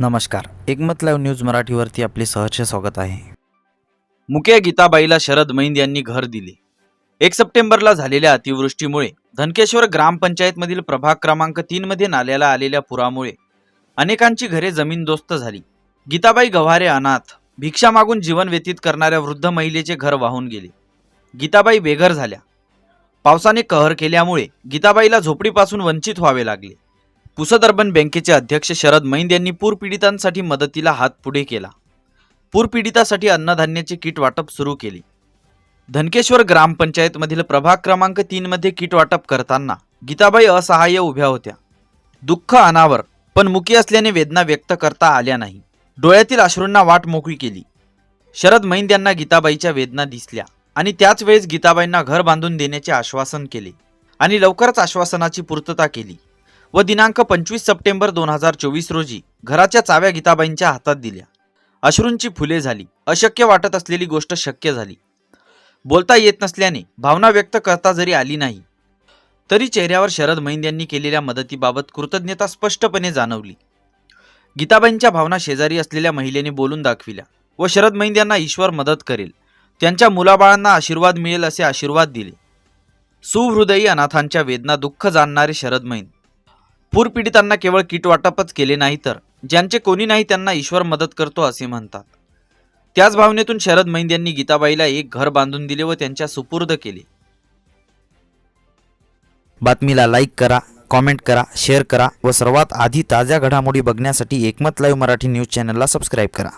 नमस्कार. एकमत live news मराठीवरती आपले सहर्ष स्वागत आहे. मुके गीताबाईला शरद मैंद यांनी घर दिले. एक सप्टेंबरला झालेल्या अतिवृष्टीमुळे धनकेश्वर ग्रामपंचायतमधील प्रभाग क्रमांक तीन मध्ये नाल्याला आलेल्या पुरामुळे अनेकांची घरे जमीनदोस्त झाली. गीताबाई गव्हारे अनाथ भिक्षा मागून जीवन व्यतीत करणाऱ्या वृद्ध महिलेचे घर वाहून गेले. गीताबाई बेघर झाल्या. पावसाने कहर केल्यामुळे गीताबाईला झोपडीपासून वंचित व्हावे लागले. पुसद अर्बन बँकेचे अध्यक्ष शरद मैंद यांनी पूरपीडितांसाठी मदतीला हात पुढे केला. पूरपीडितासाठी अन्नधान्याचे किट वाटप सुरू केले. धनकेश्वर ग्रामपंचायतमधील प्रभाग क्रमांक तीनमध्ये किट वाटप करताना गीताबाई असहाय्य उभ्या होत्या. दुःख अनावर पण मुकी असल्याने वेदना व्यक्त करता आल्या नाही. डोळ्यातील अश्रूंना वाट मोकळी केली. शरद मैंद यांना गीताबाईच्या वेदना दिसल्या आणि त्याच वेळेस गीताबाईंना घर बांधून देण्याचे आश्वासन केले आणि लवकरच आश्वासनाची पूर्तता केली. व दिनांक पंचवीस सप्टेंबर दोन हजार चोवीस रोजी घराच्या चाव्या गीताबाईंच्या हातात दिल्या. अश्रूंची फुले झाली. अशक्य वाटत असलेली गोष्ट शक्य झाली. बोलता येत नसल्याने भावना व्यक्त करता जरी आली नाही तरी चेहऱ्यावर शरद मैंद यांनी केलेल्या मदतीबाबत कृतज्ञता स्पष्टपणे जाणवली. गीताबाईंच्या भावना शेजारी असलेल्या महिलेने बोलून दाखविल्या व शरद मैंद यांना ईश्वर मदत करेल. त्यांच्या मुलाबाळांना आशीर्वाद मिळेल असे आशीर्वाद दिले. सुहृदयी अनाथांच्या वेदना दुःख जाणणारे शरद मैंद पूरपीडितांना केवळ किट वाटपच केले नाही तर ज्यांचे कोणी नाही त्यांना ईश्वर मदत करतो असे म्हणतात. त्याच भावनेतून शरद मैंद यांनी गीताबाईला एक घर बांधून दिले व त्यांच्या सुपूर्द केले. बातमीला लाईक करा कॉमेंट करा शेअर करा व सर्वात आधी ताज्या घडामोडी बघण्यासाठी एकमत लाईव्ह मराठी न्यूज चॅनलला सबस्क्राईब करा.